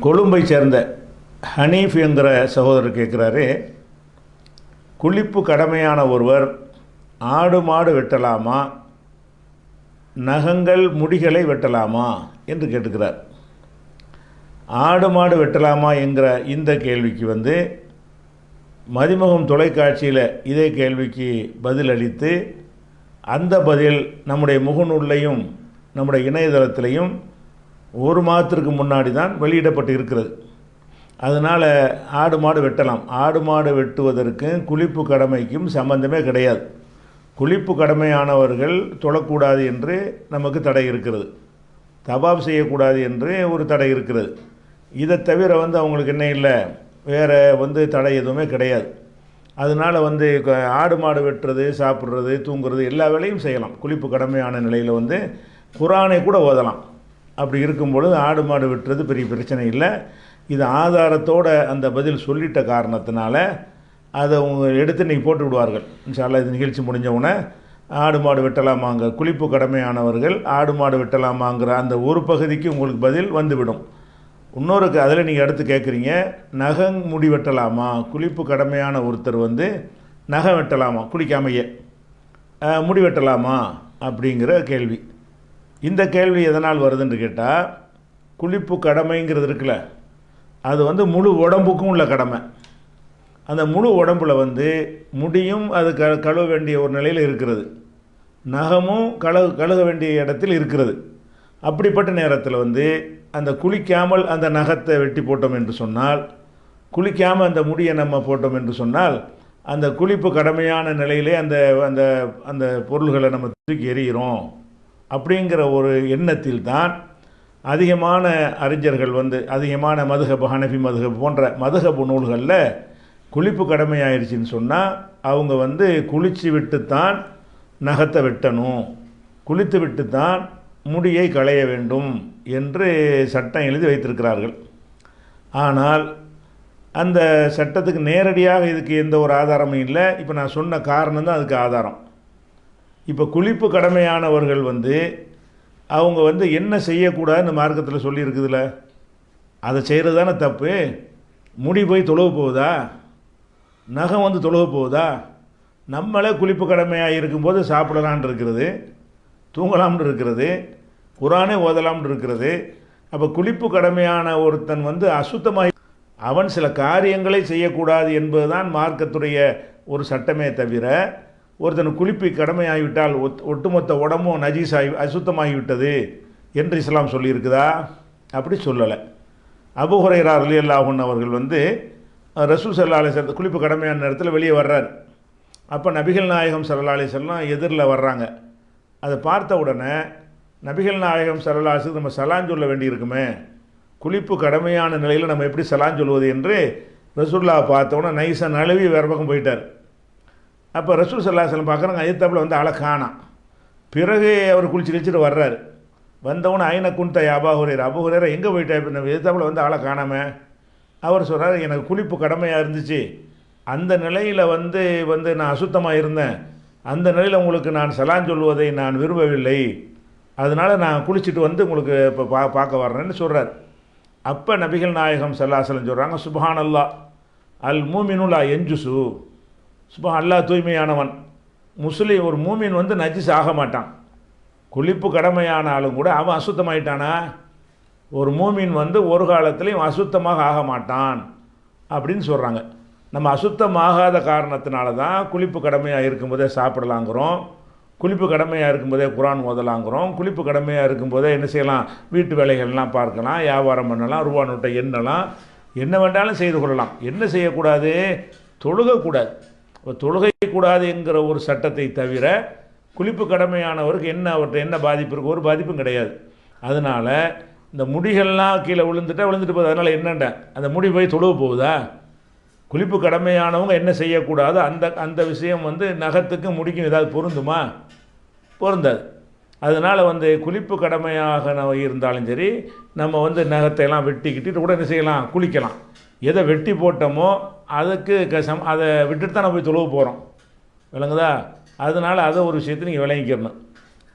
கொழும்பை சேர்ந்த ஹனீஃப் என்கிற சகோதரர் கேட்குறாரு குளிப்பு கடமையான ஒருவர் ஆடு மாடு வெட்டலாமா? நகங்கள் முடிகளை வெட்டலாமா? என்று கேட்டுக்கிறார். ஆடு மாடு வெட்டலாமா என்கிற இந்த கேள்விக்கு வந்து மதிமுகம் தொலைக்காட்சியில் இதே கேள்விக்கு பதில் அளித்து அந்த பதில் நம்முடைய முகநூல்லையும் நம்முடைய இணையதளத்திலையும் ஒரு மாதத்திற்கு முன்னாடி தான் வெளியிடப்பட்டு இருக்கிறது. அதனால் ஆடு மாடு வெட்டலாம். ஆடு மாடு வெட்டுவதற்கும் குளிப்பு கடமைக்கும் சம்பந்தமே கிடையாது. குளிப்பு கடமையானவர்கள் தொழக்கூடாது என்று நமக்கு தடை இருக்கிறது. தபாப் செய்யக்கூடாது என்று ஒரு தடை இருக்கிறது. இதை தவிர வந்து அவங்களுக்கு என்ன இல்லை? வேறு வந்து தடை எதுவுமே கிடையாது. அதனால் வந்து ஆடு மாடு வெட்டுறது சாப்பிட்றது தூங்குறது எல்லா வேலையும் செய்யலாம். குளிப்பு கடமையான நிலையில் வந்து குரானை கூட ஓதலாம். அப்படி இருக்கும் பொழுது ஆடு மாடு விட்டுறது பெரிய பிரச்சனை இல்லை. இது ஆதாரத்தோட அந்த பதில் சொல்லிட்ட காரணத்தினால அதை அவங்க எடுத்து இன்றைக்கி போட்டு விடுவார்கள். இன்ஷால்லா இது நிகழ்ச்சி முடிஞ்சவுடனே ஆடு மாடு வெட்டலாமாங்க குளிப்பு கடமையானவர்கள் ஆடு மாடு வெட்டலாமாங்கிற அந்த ஒரு பகுதிக்கு உங்களுக்கு பதில் வந்துவிடும். இன்னொரு அதில் நீங்கள் அடுத்து கேட்குறீங்க நகம் முடி வெட்டலாமா? குளிப்பு கடமையான ஒருத்தர் வந்து நகம் வெட்டலாமா? குளிக்காமையே முடி வெட்டலாமா? அப்படிங்கிற கேள்வி. இந்த கேள்வி எதனால் வருதுன்னு கேட்டால் குளிப்பு கடமைங்கிறது இருக்குல்ல. அது வந்து முழு உடம்புக்கும் உள்ள கடமை. அந்த முழு உடம்புல வந்து முடியும் அது க கழுவ வேண்டிய ஒரு நிலையில் இருக்கிறது. நகமும் கழு கழுக வேண்டிய இடத்தில் இருக்கிறது. அப்படிப்பட்ட நேரத்தில் வந்து அந்த குளிக்காமல் அந்த நகத்தை வெட்டி போட்டோம் என்று சொன்னால் குளிக்காமல் அந்த முடியை நம்ம போட்டோம் என்று சொன்னால் அந்த குளிப்பு கடமையான நிலையிலே அந்த அந்த அந்த பொருள்களை நம்ம தூக்கி எறிகிறோம். அப்படிங்கிற ஒரு எண்ணத்தில் தான் அதிகமான அறிஞர்கள் வந்து அதிகமான மதுகபு ஹனஃபி மதுகபு போன்ற மதுகபு நூல்களில் குளிப்பு கடமையாயிருச்சின்னு சொன்னால் அவங்க வந்து குளித்து விட்டுத்தான் நகத்தை வெட்டணும். குளித்து விட்டுத்தான் முடியை களைய வேண்டும் என்று சட்டம் எழுதி வைத்திருக்கிறார்கள். ஆனால் அந்த சட்டத்துக்கு நேரடியாக இதுக்கு எந்த ஒரு ஆதாரமும் இல்லை. இப்போ நான் சொன்ன காரணம் தான் அதுக்கு ஆதாரம். இப்போ குளிப்பு கடமையானவர்கள் வந்து அவங்க வந்து என்ன செய்யக்கூடாதுன்னு மார்க்கத்தில் சொல்லியிருக்குதுல? அதை செய்கிறது தானே தப்பு? முடி போய் தொழுவு போகுதா? நகம் வந்து தொழுவு போகுதா? நம்மளே குளிப்பு கடமையாக இருக்கும்போது சாப்பிடலான் இருக்கிறது தூங்கலாம்னு இருக்கிறது குரானே ஓதலாம்னு இருக்கிறது. அப்போ குளிப்பு கடமையான ஒருத்தன் வந்து அசுத்தமாக அவன் சில காரியங்களை செய்யக்கூடாது என்பதுதான் மார்க்கத்துடைய ஒரு சட்டமே தவிர ஒருத்தன் குளிப்பு கடமையாகிவிட்டால் ஒத் ஒட்டுமொத்த உடம்பும் நஜீஸ் ஆகி அசுத்தமாகிவிட்டது என்று இஸ்லாம் சொல்லியிருக்குதா? அப்படி சொல்லலை. அபு அலி அல்லாஹன் அவர்கள் வந்து ரசூல் சல்லா அலிசல் குளிப்பு கடமையான நேரத்தில் வெளியே வர்றார். அப்போ நபிகள் நாயகம் சல்லா அலிசல்லாம் எதிரில் வர்றாங்க. அதை பார்த்த உடனே நபிகள் நாயகம் சல்லா அலிசல் நம்ம சலான் சொல்ல வேண்டியிருக்குமே. குளிப்பு கடமையான நிலையில் நம்ம எப்படி சலான் சொல்வது என்று ரசூல்லா பார்த்தோன்னே நைசன் அழுவி நழுவி வேறு பக்கம் போயிட்டார். அப்போ ரசூல் சல்லாஹலம் பார்க்குறாங்க ஐயத்தாப்பில் வந்து ஆளை காணாம் பிறகு அவர் குளிச்சு கழிச்சிட்டு வர்றாரு. வந்தவொடனே ஐன குண்ட அபாஹுரேர் அபுஹுரேர எங்கே போயிட்டா? இப்போ எதிர்த்தாப்பில் வந்து ஆளை காணாம? அவர் சொல்கிறார் எனக்கு குளிப்பு கடமையாக இருந்துச்சு. அந்த நிலையில் வந்து வந்து நான் அசுத்தமாக இருந்தேன். அந்த நிலையில் உங்களுக்கு நான் சலான் சொல்வதை நான் விரும்பவில்லை. அதனால் நான் குளிச்சுட்டு வந்து உங்களுக்கு இப்போ பா பார்க்க வர்றேன்னு சொல்கிறார் அப்போ நபிகள் நாயகம் சல்லாசலம் சொல்கிறாங்க சுபஹானல்லா அல் மூமினுலா எஞ்சுசு சும்மா அல்லாஹ் தூய்மையானவன். முஸ்லீம் ஒரு மூமின் வந்து நஜிஸ் ஆக மாட்டான். குளிப்பு கடமையானாலும் கூட அவன் அசுத்தமாயிட்டானா? ஒரு மூமின் வந்து ஒரு காலத்திலையும் அசுத்தமாக ஆக மாட்டான் அப்படின்னு சொல்கிறாங்க நம்ம அசுத்தமாகாத காரணத்தினால தான் குளிப்பு கடமையாக இருக்கும்போதே சாப்பிடலாங்கிறோம். குளிப்பு கடமையாக இருக்கும்போதே குரான் ஓதலாங்கிறோம். குளிப்பு கடமையாக இருக்கும்போதே என்ன செய்யலாம்? வீட்டு வேலைகள்லாம் பார்க்கலாம் வியாபாரம் பண்ணலாம் ரூபா நோட்டை எண்ணலாம். என்ன வேண்டாலும் செய்து கொள்ளலாம். என்ன செய்யக்கூடாது? தொழுகக்கூடாது. இப்போ தொழுகை கூடாது என்கிற ஒரு சட்டத்தை தவிர குளிப்பு கடமையானவருக்கு என்ன அவர்கிட்ட என்ன பாதிப்பு இருக்கு ஒரு பாதிப்பும் கிடையாது. அதனால் இந்த முடிகள்லாம் கீழே விழுந்துட்டா விழுந்துட்டு போகுது. அதனால் என்னண்ட அந்த முடி போய் தொழுவ போகுதா? குளிப்பு கடமையானவங்க என்ன செய்யக்கூடாது? அந்த அந்த விஷயம் வந்து நகத்துக்கும் முடிக்கும். ஏதாவது பொருந்துமா? பொருந்தாது. அதனால் வந்து குளிப்பு கடமையாக நம்ம இருந்தாலும் சரி நம்ம வந்து நகத்தையெல்லாம் வெட்டிக்கிட்டு கூட என்ன செய்யலாம்? குளிக்கலாம். எதை வெட்டி போட்டோமோ அதுக்கு க- சம் அதை விட்டுட்டு தான் நம்ம போய் தொழுவ போகிறோம் விளங்குதா? அதனால் அதை ஒரு விஷயத்தை நீங்கள் விளங்கிக்கிறணும்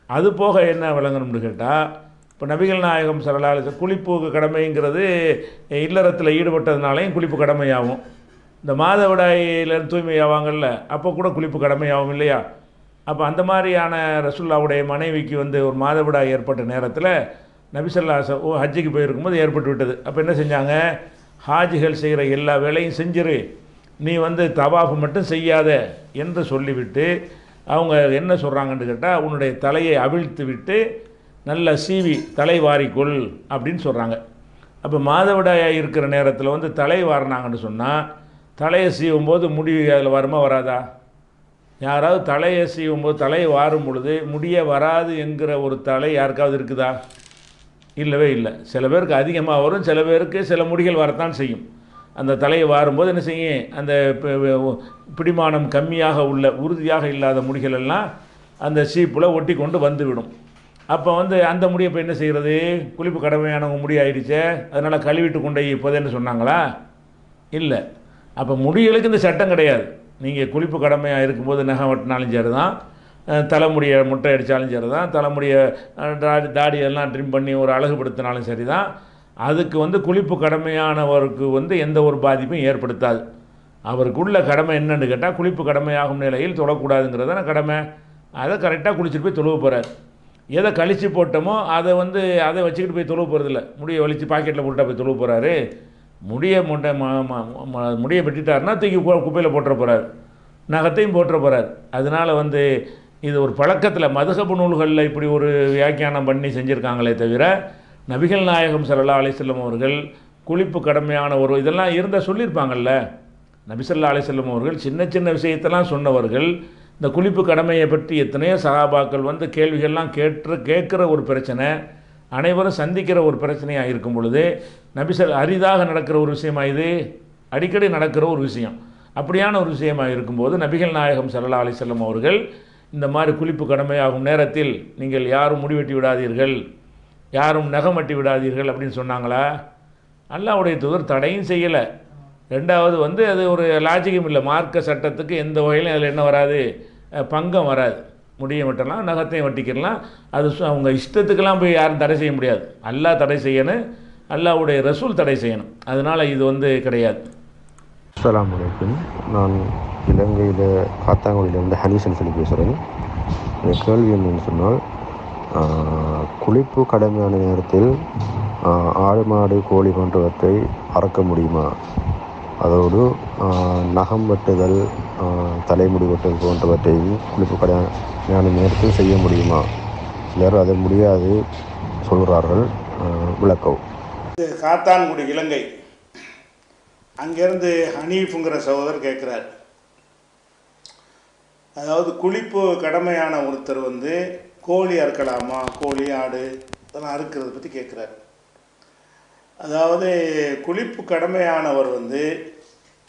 அது போக என்ன விளங்கணும்னு கேட்டால் இப்போ நபிகள் நாயகம் சரலால குளிப்பு கடமைங்கிறது இல்லறத்தில் ஈடுபட்டதுனாலையும் குளிப்பு கடமையாகும். இந்த மாதவிடாயிலேருந்து தூய்மையாவாங்கல்ல அப்போ கூட குளிப்பு கடமையாகும் இல்லையா? அப்போ அந்த மாதிரியான ரசுல்லாவுடைய மனைவிக்கு வந்து ஒரு மாதவிடாய் ஏற்பட்ட நேரத்தில் நபிசல்லாச ஓ ஹஜ்ஜிக்கு போயிருக்கும்போது ஏற்பட்டு விட்டது. அப்போ என்ன செஞ்சாங்க? ஹாஜிகள் செய்கிற எல்லா வேலையும் செஞ்சிரு. நீ வந்து தவாஃபு மட்டும் செய்யாத என்று சொல்லிவிட்டு அவங்க என்ன சொல்கிறாங்கன்னு கேட்டால் உன்னுடைய தலையை அவிழ்த்து விட்டு நல்ல சீவி தலை வாரிக்கொள் அப்படின்னு சொல்கிறாங்க அப்போ மாதவிடாயாக இருக்கிற நேரத்தில் வந்து தலை வாரினாங்கன்னு சொன்னால் தலையை சீவும் போது முடி அதில் வருமா வராதா? யாராவது தலையை சீவும் போது தலையை வாரும் பொழுது முடிய வராது என்கிற ஒரு தலை யாருக்காவது இருக்குதா? இல்லவே இல்லை. சில பேருக்கு அதிகமாக வரும் சில பேருக்கு சில முடிகள் வரத்தான் செய்யும். அந்த தலையை வாரும்போது என்ன செய்யும்? அந்த பிடிமானம் கம்மியாக உள்ள உறுதியாக இல்லாத முடிகள் எல்லாம் அந்த சீப்பில் ஒட்டி கொண்டு வந்துவிடும். அப்போ வந்து அந்த முடியை இப்போ என்ன செய்கிறது குளிப்பு கடமையானவங்க முடி ஆயிடுச்சே அதனால் கழுவிட்டு கொண்டு போய் இப்போதேன்னு சொன்னாங்களா? இல்லை. அப்போ முடிகளுக்கு இந்த சட்டம் கிடையாது. நீங்கள் குளிப்பு கடமையாக இருக்கும்போது நகை வெட்டினாலும் சரி தான் தலைமுடியை முட்டை அடித்தாலும் சரி தான் தலைமுடியை தாடி தாடியெல்லாம் ட்ரிம் பண்ணி ஒரு அழகுபடுத்தினாலும் சரி தான் அதுக்கு வந்து குளிப்பு கடமையானவருக்கு வந்து எந்த ஒரு பாதிப்பும் ஏற்படுத்தாது. அவருக்குள்ள கடமை என்னன்னு கேட்டால் குளிப்பு கடமையாகும் நிலையில் தொழக்கூடாதுங்கிறது தான் கடமை. அதை கரெக்டாக குளிச்சுட்டு போய் தொழுவ போகிறார் எதை கழிச்சு போட்டோமோ அதை வந்து அதை வச்சுக்கிட்டு போய் தொழுவ போகிறதில்ல முடியை வலித்து பாக்கெட்டில் போட்டுட்டா போய் தொழுவ போகிறாரு முடியை முட்டை முடியை வெட்டிட்டாருன்னா தூக்கி குப்பையில் போட்டுற போகிறார் நகத்தையும் போட்டுற போகிறார் அதனால் வந்து இது ஒரு பழக்கத்தில் மதுகபு நூல்களில் இப்படி ஒரு வியாக்கியானம் பண்ணி செஞ்சுருக்காங்களே தவிர நபிகள் நாயகம் சல்லா அலிசல்லம் அவர்கள் குளிப்பு கடமையான ஒரு இதெல்லாம் இருந்தால் சொல்லியிருப்பாங்கல்ல நபிசல்லா அலிசல்லம் அவர்கள் சின்ன சின்ன விஷயத்தெல்லாம் சொன்னவர்கள் இந்த குளிப்பு கடமையை பற்றி எத்தனையோ சகாபாக்கள் வந்து கேள்விகள்லாம் கேட்டு கேட்குற ஒரு பிரச்சனை அனைவரும் சந்திக்கிற ஒரு பிரச்சனையாக இருக்கும் பொழுது நபிசல் அரிதாக நடக்கிற ஒரு விஷயமா இது? அடிக்கடி நடக்கிற ஒரு விஷயம். அப்படியான ஒரு விஷயமாக இருக்கும்போது நபிகள் நாயகம் சல்லா அலிசல்லம் அவர்கள் இந்த மாதிரி குளிப்பு கடமையாகும் நேரத்தில் நீங்கள் யாரும் முடிவெட்டி விடாதீர்கள் யாரும் நகம் விடாதீர்கள் அப்படின்னு சொன்னாங்களா? அல்லாவுடைய தூதர் தடையும் செய்யலை. ரெண்டாவது வந்து அது ஒரு லாஜிக்கும் இல்லை. மார்க்க சட்டத்துக்கு எந்த வகையிலும் அதில் என்ன வராது? பங்கம் வராது. முடிய வெட்டலாம் நகத்தையும் வட்டிக்கிடலாம். அது சு- அவங்க இஷ்டத்துக்கெல்லாம் போய் யாரும் தடை செய்ய முடியாது. அல்லாஹ் தடை செய்யணும் அல்லாவுடைய ரசூல் தடை செய்யணும். அதனால் இது வந்து கிடையாது. அஸ்லாம் அலைக்கும். நான் இலங்கையில் காத்தாங்குடியிலேருந்து ஹனீசன் சொல்லி பேசுகிறேன் என் கேள்வி என்னன்னு சொன்னால் குளிப்பு கடமையான நேரத்தில் ஆடு மாடு கோழி போன்றவற்றை அறக்க முடியுமா? அதோடு நகம் வெட்டுதல் தலைமுடி வெட்டுதல் போன்றவற்றையும் குளிப்பு கடமையான நேரத்தில் செய்ய முடியுமா? சிலர் அதை முடியாது சொல்கிறார்கள். விளக்கம் விளக்கவும். காத்தான்குடி இலங்கை. அங்கேருந்து ஹனீஃபுங்கிற சகோதரர் கேட்குறார். அதாவது குளிப்பு கடமையான ஒருத்தர் வந்து கோழி அறுக்கலாமா? கோழி ஆடு இதெல்லாம் அறுக்கிறத பற்றி கேட்குறார். அதாவது குளிப்பு கடமையானவர் வந்து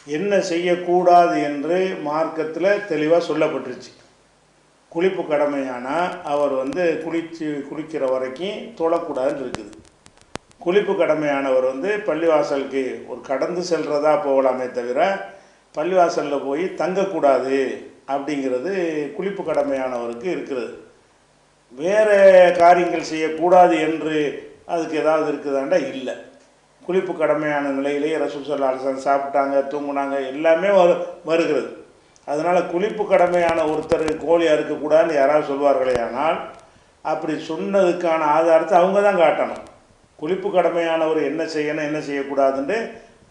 என்ன செய்யக்கூடாது என்று மார்க்கத்தில் தெளிவாக சொல்லப்பட்டுருச்சு. குளிப்பு கடமையானால் அவர் வந்து குளிச்சு குளிக்கிற வரைக்கும் தொழக்கூடாதுன்னு இருக்குது. குளிப்பு கடமையானவர் வந்து பள்ளிவாசலுக்கு ஒரு கடந்து செல்கிறதா போகலாமே தவிர பள்ளிவாசலில் போய் தங்கக்கூடாது அப்படிங்கிறது குளிப்பு கடமையானவருக்கு இருக்கிறது. வேறு காரியங்கள் செய்யக்கூடாது என்று அதுக்கு ஏதாவது இருக்குதாண்டா? இல்லை. குளிப்பு கடமையான நிலையிலேயே ரசூல் சல்லா சாப்பிட்டாங்க தூங்குனாங்க எல்லாமே வரு வருகிறது. அதனால் குளிப்பு கடமையான ஒருத்தர் கோழி அறுக்கக்கூடாதுன்னு யாராவது சொல்வார்களே ஆனால் அப்படி சொன்னதுக்கான ஆதாரத்தை அவங்க தான் காட்டணும். குளிப்பு கடமையானவர் என்ன செய்யணும் என்ன செய்யக்கூடாதுன்னு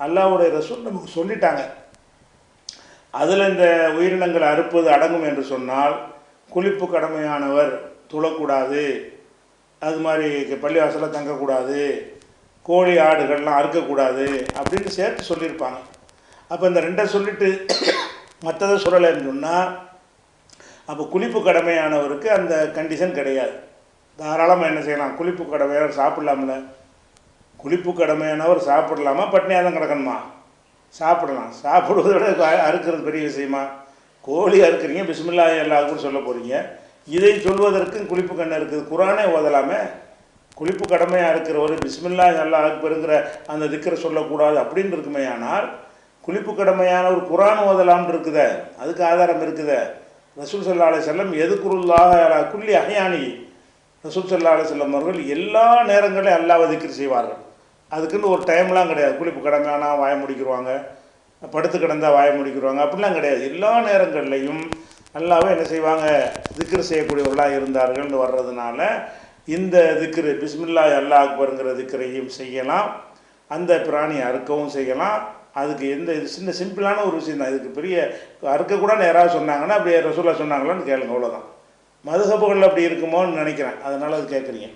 அல்லாவுடைய ரசூல் நமக்கு சொல்லிட்டாங்க. அதில் இந்த உயிரினங்கள் அறுப்பது அடங்கும் என்று சொன்னால் குளிப்பு கடமையானவர் துளக்கூடாது. அது மாதிரி பள்ளிவாசலில் தங்கக்கூடாது. கோழி ஆடுகள்லாம் அறுக்கக்கூடாது அப்படின்னு சேர்த்து சொல்லியிருப்பாங்க. அப்போ இந்த ரெண்டை சொல்லிட்டு மற்றதை சொல்லலைன்னு சொன்னால் அப்போ குளிப்பு கடமையானவருக்கு அந்த கண்டிஷன் கிடையாது. தாராளமாக என்ன செய்யலாம்? குளிப்பு கடமையானவர் சாப்பிடலாம்ல. குளிப்பு கடமையானவர் சாப்பிடலாமா? பட்னியாக தான் கிடக்கணுமா? சாப்பிடலாம். சாப்பிடுவதோட அறுக்கிறது பெரிய விஷயமா? கோழி அறுக்கிறீங்க பிஸ்மில்லா எல்லாருக்கும் சொல்ல போகிறீங்க இதை சொல்வதற்கும் குளிப்பு கண்ணு இருக்குது. குரானே ஓதலாமே. குளிப்பு கடமையாக இருக்கிறவர் பிஸ்மில்லா அல்லா அக்பருங்கிற அந்த திக்கரை சொல்லக்கூடாது அப்படின்னு இருக்குமே. ஆனால் குளிப்பு கடமையான ஒரு குரான் ஓதலாம்னு இருக்குதே. அதுக்கு ஆதாரம் இருக்குதே. ரசூல் சல்லா செல்லம் வஸல்லம் குள்ளி அலா ரசூல் சல்லா அலுவலம் அவர்கள் எல்லா நேரங்களையும் அல்லாஹ் திக்ர் செய்வார்கள். அதுக்குன்னு ஒரு டைம்லாம் கிடையாது. குளிப்பு கடமையானா வாய முடிக்கிடுவாங்க படுத்து கிடந்தா வாய முடிக்கிடுவாங்க அப்படிலாம் கிடையாது. எல்லா நேரங்கள்லையும் நல்லாவே என்ன செய்வாங்க? திக்ரு செய்யக்கூடியவர்களாக இருந்தார்கள்னு வர்றதுனால இந்த திக்ரு பிஸ்மில்லா அல்லாஹ் அக்பருங்கிற திக்ரையும் செய்யலாம். அந்த பிராணியை அறுக்கவும் செய்யலாம். அதுக்கு எந்த இது சின்ன சிம்பிளான ஒரு விஷயம் தான் இதுக்கு பெரிய அறுக்கக்கூடாது யாராவது சொன்னாங்கன்னா அப்படியே ரசூலா சொன்னாங்களான்னு கேளுங்க. அவ்வளோதான் மதுகப்புகள் அப்படி இருக்குமோன்னு நினைக்கிறேன். அதனால் அது கேட்குறீங்க